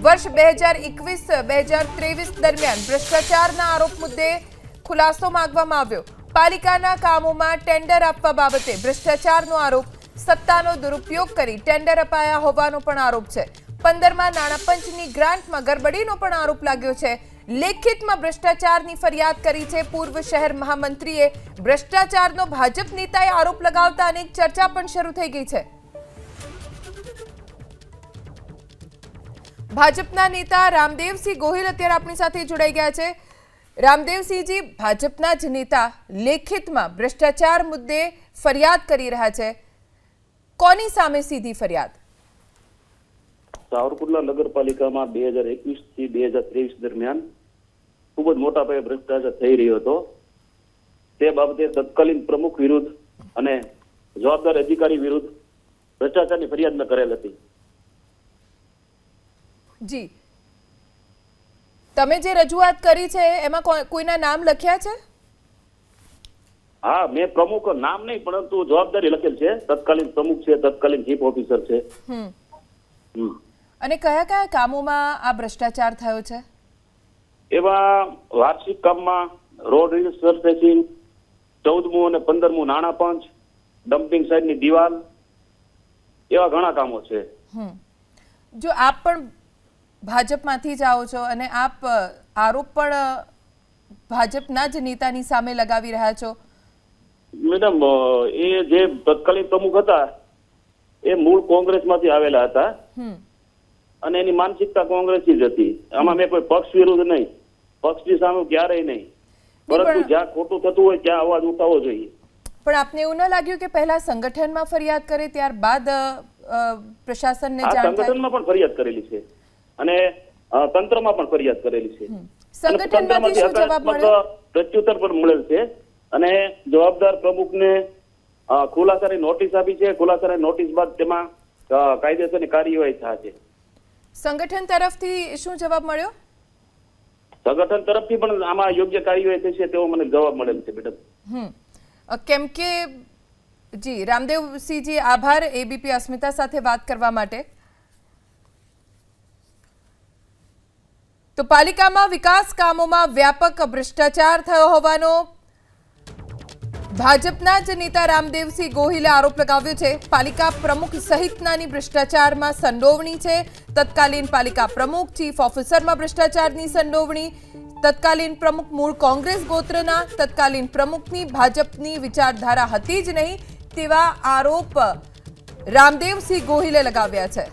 વર્ષ બે હજાર એકવીસ, બે હજાર ત્રેવીસ દરમિયાન ભ્રષ્ટાચારના આરોપ મુદ્દે ખુલાસો માંગવામાં આવ્યો. પાલિકાના કામોમાં ટેન્ડર આપવા બાબતે ભ્રષ્ટાચારનો આરોપ, સત્તાનો દુરુપયોગ કરી ટેન્ડર અપાયા હોવાનો પણ આરોપ છે. પંદરમાં નાણાં પંચની ગ્રાન્ટમાં ગરબડીનો પણ આરોપ લાગ્યો છે. લેખિતમાં ભ્રષ્ટાચારની ફરિયાદ કરી છે પૂર્વ શહેર મહામંત્રીએ. ભ્રષ્ટાચારનો ભાજપ નેતાએ આરોપ લગાવતા અનેક ચર્ચા પણ શરૂ થઈ ગઈ છે. ભાજપના નેતા રામદેવસિંહ ગોહિલ અત્યારે આપણી સાથે જોડાઈ ગયા છે. રામદેવસિંહજી, ભાજપના જ નેતા લેખિતમાં ભ્રષ્ટાચાર મુદ્દે ફરિયાદ કરી રહ્યા છે. કોની સામે સીધી ફરિયાદ? સાવરકુંડલા નગરપાલિકામાં બે હજાર એકવીસથી બે હજાર ત્રેવીસ દરમિયાન ખૂબ જ મોટા પાયે ભ્રષ્ટાચાર થઈ રહ્યો હતો. તે બાબતે તત્કાલીન પ્રમુખ વિરુદ્ધ અને જવાબદાર અધિકારી વિરુદ્ધ ભ્રષ્ટાચારની ફરિયાદ કરેલ હતી. જી. તમે જે રજૂઆત કરી છે એમાં કોઈના નામ લખ્યા છે? હા મેં પ્રમુખ નામ નહીં પરંતુ જવાબદારી લખેલ છે. તત્કાલીન પ્રમુખ છે તત્કાલીન ચીફ ઓફિસર છે. અને કયા કયા કામોમાં આ ભ્રષ્ટાચાર થયો છે? એવા વાર્ષિક કામમાં રોડ સરફેસિંગ ચૌદમું અને પંદરમું નાણાં પંચ ડમ્પિંગ સાઇડની દિવાલ એવા ઘણા કામો છે. જો આપ પણ ભાજપમાંથી જ આવો છો અને આપ આરોપ પણ ભાજપના જ નેતાની સામે લગાવી રહ્યા છો? મેડમ એ જે તત્કાલીન પ્રમુખ હતા એ મૂળ કોંગ્રેસમાંથી આવેલા હતા. અને એની માનસિકતા કોંગ્રેસની જ હતી. આમાં મેં કોઈ પક્ષ વિરુદ્ધ નહીં. પક્ષની સામે ક્યારેય નહીં. પરંતુ જ્યાં ખોટું થતું હોય ત્યાં અવાજ ઉઠાવવો જોઈએ. પણ આપને એવું ન લાગ્યું કે પહેલા સંગઠનમાં ફરિયાદ કરે ત્યારબાદ પ્રશાસનને જાણ સંગઠનમાં પણ ફરિયાદ કરેલી છે. અને તંત્રમાં પણ ફરિયાદ કરેલી છે. સંગઠનમાંથી હકારાત્મક પ્રત્યુત્તર પણ મળેલ છે. અને જવાબદાર પ્રમુખને ખુલાસાની નોટિસ આપી છે. ખુલાસાની નોટિસ બાદ તેમાં કાયદેસરની કાર્યવાહી થશે. સંગઠન તરફથી શું જવાબ મળ્યો? સંગઠન તરફથી પણ આમાં યોગ્ય કાર્યવાહી થશે તેવો મને જવાબ મળેલ છે મેડમ. કેમ કે જી રામદેવસિંહજી આભાર. એબીપી અસ્મિતા સાથે વાત કરવા માટે. તો પાલિકામાં વિકાસ કામોમાં વ્યાપક ભ્રષ્ટાચાર થયો હોવાનો ભાજપના જ નેતા રામદેવસિંહ ગોહિલે આરોપ લગાવ્યો છે. પાલિકા પ્રમુખ સહિતનાની ભ્રષ્ટાચારમાં સંડોવણી છે. તત્કાલીન પાલિકા પ્રમુખ, ચીફ ઓફિસરમાં ભ્રષ્ટાચારની સંડોવણી. તત્કાલીન પ્રમુખ મૂળ કોંગ્રેસ ગોત્રના. તત્કાલીન પ્રમુખની ભાજપની વિચારધારા હતી જ નહીં તેવા આરોપ રામદેવસિંહ ગોહિલે લગાવ્યા છે.